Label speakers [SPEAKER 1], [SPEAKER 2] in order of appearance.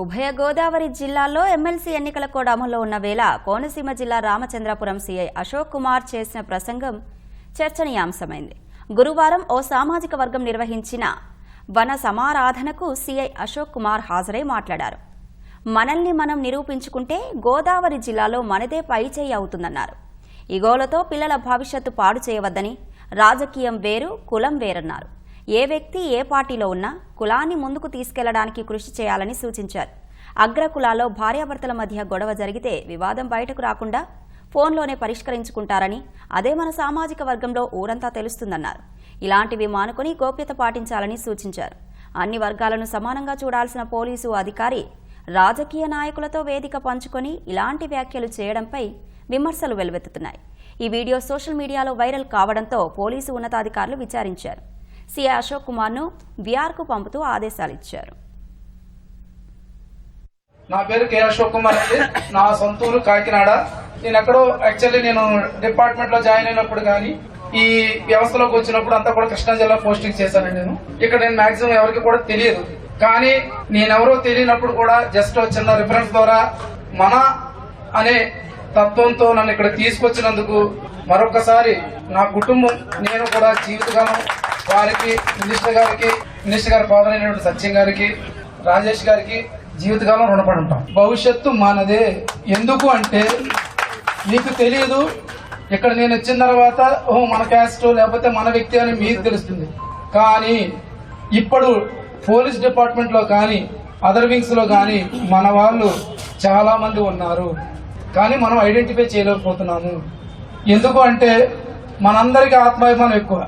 [SPEAKER 1] ఉభయ గోదావరి జిల్లాల్లో ఎమ్మెల్సీ ఎన్నికల కోడ్ అమల్లో ఉన్న వేళ కోనసీమ జిల్లా రామచంద్రపురం సీఐ అశోక్ కుమార్ చేసిన ప్రసంగం చర్చనీయాంశమైంది. గురువారం ఓ సామాజిక వర్గం నిర్వహించిన వన సమారాధనకు సీఐ అశోక్ కుమార్ హాజరై మాట్లాడారు. మనల్ని మనం నిరూపించుకుంటే గోదావరి జిల్లాలో మనదే పైచేయి అవుతుందన్నారు. ఇగోలతో పిల్లల భవిష్యత్తు పాడు చేయవద్దని రాజకీయం వేరు కులం వేరన్నారు. ఏ వ్యక్తి ఏ పార్టీలో ఉన్నా కులాన్ని ముందుకు తీసుకెళ్ళడానికి కృషి చేయాలని సూచించారు. అగ్రకులాల్లో భార్యాభర్తల మధ్య గొడవ జరిగితే వివాదం బయటకు రాకుండా ఫోన్లోనే పరిష్కరించుకుంటారని అదే మన సామాజిక వర్గంలో ఊరంతా తెలుస్తుందన్నారు. ఇలాంటివి మానుకొని గోప్యత పాటించాలని సూచించారు. అన్ని వర్గాలను సమానంగా చూడాల్సిన పోలీసు అధికారి రాజకీయ నాయకులతో వేదిక పంచుకొని ఇలాంటి వ్యాఖ్యలు చేయడంపై విమర్శలు వెలువెత్తుతున్నాయి. ఈ వీడియో సోషల్ మీడియాలో వైరల్ కావడంతో పోలీసు ఉన్నతాధికారులు విచారించారు. సీఐ అశోక్ కుమార్ను విఆర్కు పంపుతూ ఆదేశాలు ఇచ్చారు.
[SPEAKER 2] నా పేరు కే అశోక్ కుమార్ అండి. నా సొంత ఊరు కాకినాడ. నేను ఎక్కడో యాక్చువల్లీ నేను డిపార్ట్మెంట్లో జాయిన్ అయినప్పుడు కానీ ఈ వ్యవస్థలోకి వచ్చినప్పుడు అంతా కూడా కృష్ణా జిల్లా పోస్టింగ్ చేశానండి నేను. ఇక్కడ నేను మాక్సిమం ఎవరికి కూడా తెలియదు. కానీ నేనెవరో తెలియనప్పుడు కూడా జస్ట్ చిన్న రిఫరెన్స్ ద్వారా మన అనే తత్వంతో నన్ను ఇక్కడ తీసుకొచ్చినందుకు మరొకసారి నా కుటుంబం నేను కూడా జీవితకాలం వారికి మినిస్టర్ గారికి మినిస్టర్ గారి ఫాదర్ అయినటువంటి సత్యం గారికి రాజేష్ గారికి జీవితకాలం రుణపడి ఉంటాం. భవిష్యత్తు మనదే. ఎందుకు అంటే మీకు తెలియదు ఇక్కడ నేను వచ్చిన తర్వాత ఓ మన క్యాస్ట్ లేకపోతే మన వ్యక్తి అని మీకు తెలుస్తుంది. కానీ ఇప్పుడు పోలీస్ డిపార్ట్మెంట్లో కానీ అదర్ వింగ్స్లో కానీ మన వాళ్ళు చాలా మంది ఉన్నారు. కానీ మనం ఐడెంటిఫై చేయలేకపోతున్నాము. ఎందుకు అంటే మనందరికీ ఆత్మాభిమానం ఎక్కువ.